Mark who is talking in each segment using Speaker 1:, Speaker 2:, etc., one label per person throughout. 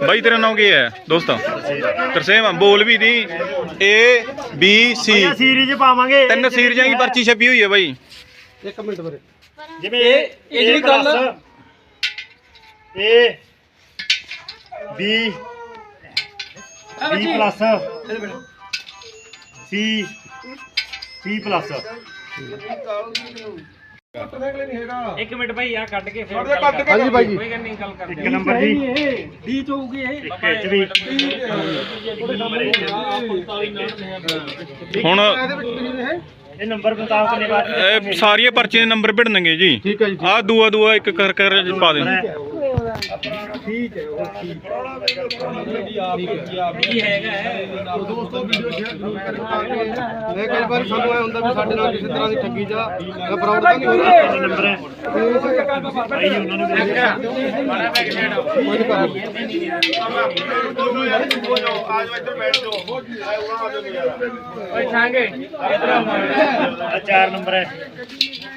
Speaker 1: ਬਾਈ ਤੇਰਾ ਨਾਮ ਕੀ ਹੈ? ਦੋਸਤ ਤਰਸੇਮ ਬੋਲ ਵੀ ਦੀ ਏ ਬੀ ਸੀ
Speaker 2: ਸੀਰੀਜ਼ ਪਾਵਾਂਗੇ।
Speaker 1: ਤਿੰਨ ਸੀਰੀਜ਼ਾਂ ਦੀ ਪਰਚੀ ਛਪੀ ਹੋਈ ਹੈ ਬਾਈ।
Speaker 3: ਇੱਕ ਮਿੰਟ ਵੀਰੇ।
Speaker 2: ਜਿਵੇਂ ਇਹ ਇਹ ਜਿਹੜੀ ਗੱਲ A B B plus C C plus
Speaker 4: ਇੱਕ ਮਿੰਟ ਭਾਈ ਆ ਕੱਢ ਕੇ ਫਿਰ
Speaker 3: ਕੱਢ ਦੇ, ਕੱਢ ਕੇ ਹਾਂਜੀ ਬਾਈ ਜੀ।
Speaker 4: ਕੋਈ ਗੱਲ ਨਹੀਂ ਗੱਲ ਕਰਦੇ
Speaker 2: ਇੱਕ ਨੰਬਰ ਜੀ।
Speaker 4: ਡੀ ਚ ਹੋਊਗੀ ਇਹ।
Speaker 2: ਇੱਕ ਇਹ 'ਚ ਵੀ
Speaker 1: ਹੁਣ
Speaker 2: ਇਹ? ਨੰਬਰ
Speaker 1: ਇਹ ਸਾਰੀਆਂ ਪਰਚੀਆਂ ਦੇ ਨੰਬਰ ਭਿੜਨਗੇ ਜੀ।
Speaker 3: ਠੀਕ ਹੈ ਜੀ
Speaker 1: ਆ ਦੂਆ ਦੂਆ ਇੱਕ ਕਰ ਕਰ ਪਾ ਦੇ
Speaker 4: ਕੀ ਹੈਗਾ ਹੈ?
Speaker 3: ਮੈਂ ਕਈ ਵਾਰ ਸਾਨੂੰ ਐ ਹੁੰਦਾ ਵੀ ਸਾਡੇ ਨਾਲ ਕਿਸੇ ਤਰ੍ਹਾਂ ਦੀ ਠੱਗੀ ਜਾ ਜਾਂ ਫਰਾਡ ਤਾਂ ਨਹੀਂ ਹੋਇਆ
Speaker 2: ਨੰਬਰ ਹੈ ਭਾਈ ਉਹਨਾਂ ਨੂੰ ਵੀ ਦੇਖਿਆ
Speaker 3: ਕੋਈ ਨਹੀਂ ਕਰ
Speaker 4: ਓਏ ਛਾਂਗੇ। ਇਧਰ
Speaker 2: ਆਹ ਚਾਰ ਨੰਬਰ ਹੈ।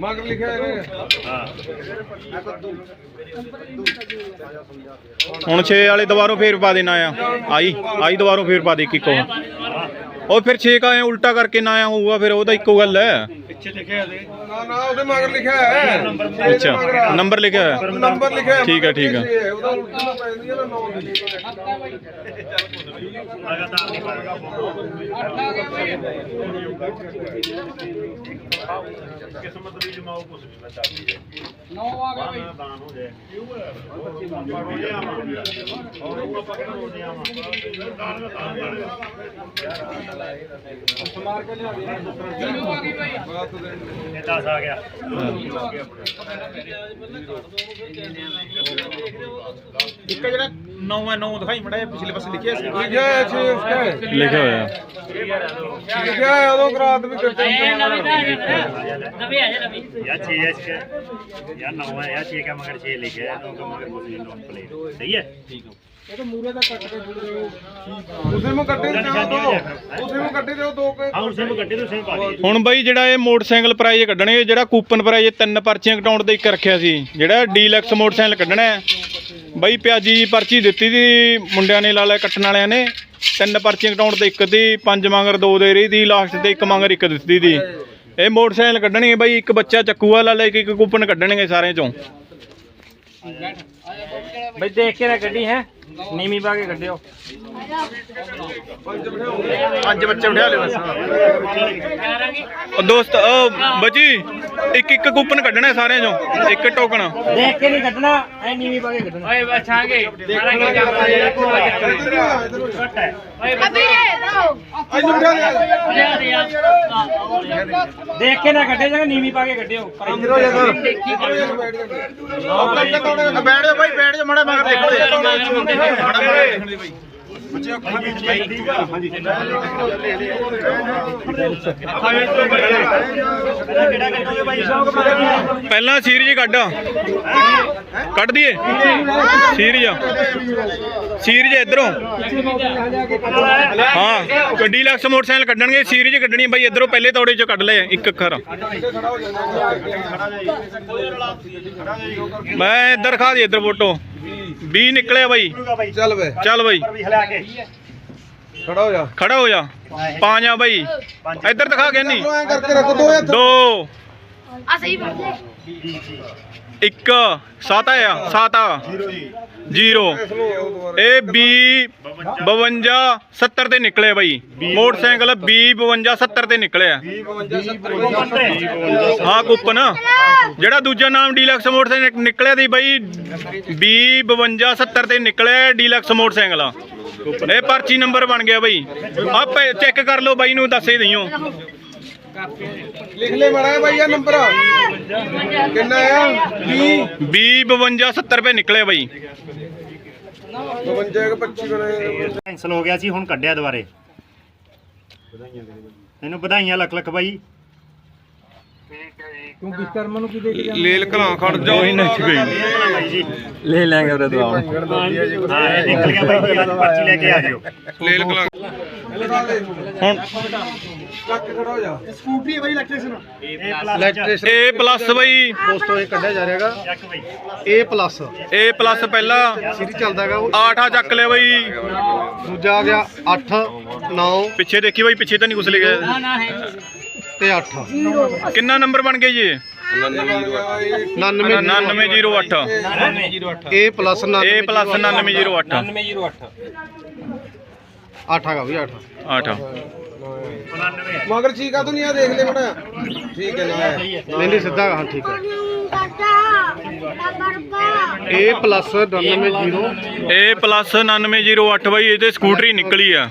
Speaker 3: ਮਗਰ ਲਿਖਿਆ ਹੈ
Speaker 2: ਹਾਂ।
Speaker 1: ਹੁਣ 6 ਵਾਲੇ ਦੁਬਾਰੋਂ ਫੇਰ ਪਾ ਦੇਣਾ ਆ। ਆਈ ਆਈ ਦੁਬਾਰੋਂ ਫੇਰ ਪਾ ਦੇ ਇੱਕ ਇੱਕੋ ਉਹ ਫਿਰ 6 ਕਾ ਉਲਟਾ ਕਰਕੇ ਨਾ ਆਇਆ ਹੋਊਗਾ, ਫਿਰ ਉਹ ਤਾਂ ਇੱਕੋ ਗੱਲ ਹੈ।
Speaker 2: ਪਿੱਛੇ ਲਿਖਿਆ ਦੇ
Speaker 3: ਨਾ ਨਾ ਉਹਦੇ ਮਗਰ ਲਿਖਿਆ ਹੈ।
Speaker 1: ਅੱਛਾ ਨੰਬਰ ਲਿਖਿਆ ਹੋਇਆ
Speaker 3: ਨੰਬਰ ਲਿਖਿਆ ਹੈ।
Speaker 1: ਠੀਕ ਹੈ, ਠੀਕ ਹੈ।
Speaker 3: ਹੈ। ਉਹਦਾ ਉਲਟਾ ਪੈ ਜਾਂਦੀ ਹੈ ਨਾ ਨੌ ਦੀ।
Speaker 2: ਲਗਾਤਾਰ ਨਹੀਂ ਪਾਏਗਾ ਕਿਸਮਤ ਵੀ ਜਮਾਓ ਕੁਝ ਵੀ ਬਚਾ ਦੀ
Speaker 4: ਨੌ ਆ ਗਿਆ ਭਾਈ
Speaker 2: ਦਾਨ ਹੋ ਜਾਏ ਔਰ ਉਹ ਆਪਾਂ ਕਿਹੜਾ ਹੋ ਜਾਵਾਂ ਦਾਨ ਦਾ ਦਾਨ
Speaker 4: ਜੀਰੋ ਆ ਗਈ ਭਾਈ
Speaker 2: ਇਹ 10 ਆ ਗਿਆ
Speaker 5: ਇੱਕ ਜਿਹੜਾ 9 ਹੈ 9 ਦਿਖਾਈ ਮੜਾ ਪਿਛਲੇ ਪਾਸੇ ਲਿਖਿਆ ਸੀ।
Speaker 3: ਲਿਖਿਆ ਹੈ ਛੇ ਉਸਕੇ
Speaker 1: ਲਿਖਿਆ ਹੋਇਆ।
Speaker 3: ਲਿਖਿਆ ਹੈ ਉਦੋਂ ਕਰਾਤ ਵੀ ਦਿੱਤੇ
Speaker 4: ਨਵੀਂ ਦਾ ਨਵੀਂ
Speaker 2: ਆ ਜਾ ਨਵੀਂ। ਯਾ 6 ਐਸ ਕੇ ਯਾ
Speaker 3: 9 ਹੈ ਯਾ 6 ਕੇ ਮਗਰ 6 ਲਿਖਿਆ ਹੈ 9 ਕੇ
Speaker 2: ਮਗਰ 9 ਪਲੇ ਸਹੀ ਹੈ ਠੀਕ ਹੈ?
Speaker 1: ਹੁਣ ਬਈ ਜਿਹੜਾ ਇਹ ਮੋਟਰਸਾਈਕਲ ਪ੍ਰਾਈਜ਼ ਕੱਢਣੇ ਜਿਹੜਾ ਕੂਪਨ ਪ੍ਰਾਈਜ਼ ਤਿੰਨ ਪਰਚੀਆਂ ਕਟਾਉਣ ਦਾ ਇੱਕ ਰੱਖਿਆ ਸੀ ਜਿਹੜਾ ਡੀਲਕਸ ਮੋਟਰਸਾਈਕਲ ਕੱਢਣਾ ਹੈ। ਬਈ ਪਿਆਜੀ ਪਰਚੀ ਦਿੱਤੀ ਸੀ ਮੁੰਡਿਆਂ ਨੇ ਲਾ ਕੱਟਣ ਵਾਲਿਆਂ ਨੇ। ਤਿੰਨ ਪਰਚੀਆਂ ਘਟਾਉਣ ਤੇ ਇੱਕ ਦੀ ਪੰਜ ਮੰਗਰ ਦੋ ਦੇ ਰਹੀ ਦੀ ਲਾਸਟ ਤੇ ਇੱਕ ਮੰਗਰ ਇੱਕ ਦਿੱਤੀ ਦੀ ਇਹ ਮੋਟਰਸਾਈਕਲ ਕੱਢਣਗੇ ਬਾਈ ਇੱਕ ਬੱਚਾ ਚੱਕੂਆ ਲਾ ਲੈ ਕੇ ਇੱਕ ਕੂਪਨ ਕੱਢਣਗੇ ਸਾਰਿਆਂ ਚੋਂ।
Speaker 4: ਬਈ ਦੇਖ ਕੇ ਨਾ ਗੱਡੀ ਹੈ। ਨੀਮੀ ਪਾ ਕੇ ਕੱਢਿਓ।
Speaker 5: ਅੱਜ ਬੱਚੇ ਬਿਠਾ ਲਿਓ ਬਸ।
Speaker 1: ਉਹ ਦੋਸਤ ਉਹ ਬਜੀ ਇੱਕ ਇੱਕ ਕੂਪਨ ਕੱਢਣਾ ਸਾਰਿਆਂ ਚੋਂ ਇੱਕ ਟੋਕਨ।
Speaker 4: ਦੇਖ ਕੇ ਨਹੀਂ ਕੱਢਣਾ ਐ ਨੀਵੀਂ ਪਾ ਕੇ ਕੱਢਣਾ। ਓਏ ਬਚਾਂਗੇ ਮਾਰਾ ਕੀ ਜਾਂਦਾ
Speaker 2: ਇਹ ਕੋ ਘਟ ਹੈ
Speaker 4: ਓਏ ਬਚਾਂਗੇ
Speaker 3: ਅੱਜ ਬਿਠਾ ਦੇ
Speaker 4: ਦੇਖ ਕੇ ਨਾ ਕੱਢੇ ਜਾਂ ਨੀਵੀਂ ਪਾ ਕੇ ਕੱਢਿਓ।
Speaker 5: ਬੈਠ ਜਾ ਬਾਈ ਬੈਠ ਜਾ ਮੜਾ ਮਗਰ ਦੇਖੋ
Speaker 1: ਪਹਿਲਾਂ ਸੀਰੀਜ ਕੱਢ। ਕੱਢ ਦਈਏ। ਸੀਰੀਜ ਸੀਰੀਜ ਇਧਰੋਂ। ਹਾਂ ਗੱਡੀ ਲੱਖ ਮੋਟਰਸਾਈਕਲ ਕੱਢਣਗੇ ਸੀਰੀਜ ਕੱਢਣੀ ਬਾਈ ਇਧਰੋਂ ਪਹਿਲੇ ਤੋੜੇ ਚੋਂ ਕੱਢ ਲਏ ਇੱਕ ਅੱਖਰ। ਮੈਂ ਇਧਰ ਖਾ ਦੀ ਇਧਰ ਫੋਟੋ। 20 ਨਿਕਲਿਆ ਬਾਈ।
Speaker 3: ਚੱਲ ਬਈ
Speaker 1: ਚੱਲ ਬਾਈ।
Speaker 3: ਖੜਾ ਹੋ ਜਾ।
Speaker 1: ਖੜਾ ਹੋ ਜਾ। ਪੰਜ ਆ ਬਾਈ। ਇੱਧਰ ਦਿਖਾ ਕੇ ਨਹੀਂ।
Speaker 3: ਦੋ
Speaker 6: ਆ ਸਹੀ ਬਾਤ
Speaker 1: ਇੱਕ ਸੱਤ ਆ ਸੱਤ ਆ। ਜ਼ੀਰੋ। ਇਹ B 52 70 ਤੇ ਨਿਕਲੇ ਬਾਈ। ਮੋਟਰਸਾਈਕਲ B 52 70 ਤੇ ਨਿਕਲਿਆ। ਹਾਂ ਕੂਪਨ। ਜਿਹੜਾ ਦੂਜਾ ਨਾਮ ਡੀਲਕਸ ਮੋਟਰਸਾਈਕਲ ਨਿਕਲਿਆ ਦੀ ਬਾਈ, B 52 70 ਤੇ ਨਿਕਲਿਆ ਡੀਲਕਸ ਮੋਟਰਸਾਈਕਲ। ਇਹ ਪਰਚੀ ਨੰਬਰ ਬਣ ਗਿਆ ਬਾਈ। ਆਪੇ ਚੈੱਕ ਕਰ ਲਓ ਬਾਈ ਨੂੰ, ਦੱਸੇ ਦਈਓ।
Speaker 3: ਲਿਖ ਲੈ ਮੜਾ ਬਾਈ ਆ। ਨੰਬਰ ਕਿੰਨਾ ਆ? 20
Speaker 1: B 52 70 ਰੁਪਏ ਨਿਕਲੇ ਬਾਈ।
Speaker 3: 52 ਕਿ 25 ਬਣੇ
Speaker 2: ਕੈਂਸਲ ਹੋ ਗਿਆ ਸੀ ਹੁਣ ਕੱਢਿਆ ਦੁਬਾਰੇ। ਇਹਨੂੰ ਵਧਾਈਆਂ ਲੱਖ ਲੱਖ ਬਾਈ।
Speaker 3: ਲੇਲ ਕਲਾਂ ਖੜ ਜਾਓ।
Speaker 1: ਕੋਈ ਨਾ ਕੋਈ
Speaker 2: ਬਾਈ ਜੀ।
Speaker 1: ਲੈ ਲੈਂਗੇ ਉਹਦੇ ਦਵਾ
Speaker 2: ਹਾਂ ਇਹ ਨਿਕਲ ਗਿਆ ਬਾਈ ਜੀ ਅੱਜ ਪਰਚੀ ਲੈ ਕੇ ਆ ਜਿਓ।
Speaker 3: ਲੇਲ ਕਲਾਂ
Speaker 1: ਹੁਣ
Speaker 3: ਸਕੂਟਰੀ ਬਾਈ ਇਲੈਕਟ੍ਰੀਸ਼ਨ
Speaker 2: ਇਹ ਪਲੱਸ
Speaker 1: A ਪਲੱਸ ਬਈ।
Speaker 3: ਦੋਸਤੋ ਇਹ ਕੱਢਿਆ ਜਾ ਰਿਹਾਗਾ
Speaker 2: ਚੱਕ ਬਾਈ।
Speaker 3: A ਪਲੱਸ
Speaker 1: A ਪਲੱਸ ਪਹਿਲਾ।
Speaker 3: ਸੀਰੀ ਚੱਲਦਾਗਾ ਉਹ।
Speaker 1: ਆਠਾ ਚੱਕ ਲਿਆ ਬਈ।
Speaker 3: ਦੂਜਾ ਆ ਗਿਆ 8 9
Speaker 1: ਪਿੱਛੇ ਦੇਖੀ ਬਈ ਪਿੱਛੇ ਤਾਂ ਨਹੀਂ ਕੁਛ ਲਿਖਿਆ।
Speaker 3: ਤੇ 8
Speaker 1: ਕਿੰਨਾ ਨੰਬਰ ਬਣ ਗਿਆ ਜੀ
Speaker 3: 99
Speaker 1: 9908
Speaker 3: A ਪਲੱਸ 99
Speaker 1: A ਪਲੱਸ 9908
Speaker 3: 8 ਹੈਗਾ ਵੀ 8
Speaker 1: 8
Speaker 2: 99
Speaker 3: ਮਗਰ ਨਹੀਂ ਆ ਦੇਖ ਲੈ ਮੜਾ। ਠੀਕ ਹੈ ਨਾ। ਨਹੀਂ ਨਹੀਂ ਸਿੱਧਾ ਹਾਂ ਠੀਕ ਹੈ। A ਪਲੱਸ 99
Speaker 1: A ਪਲੱਸ 9908 ਬਈ ਇਹਦੇ ਸਕੂਟਰੀ ਨਿਕਲੀ ਆ।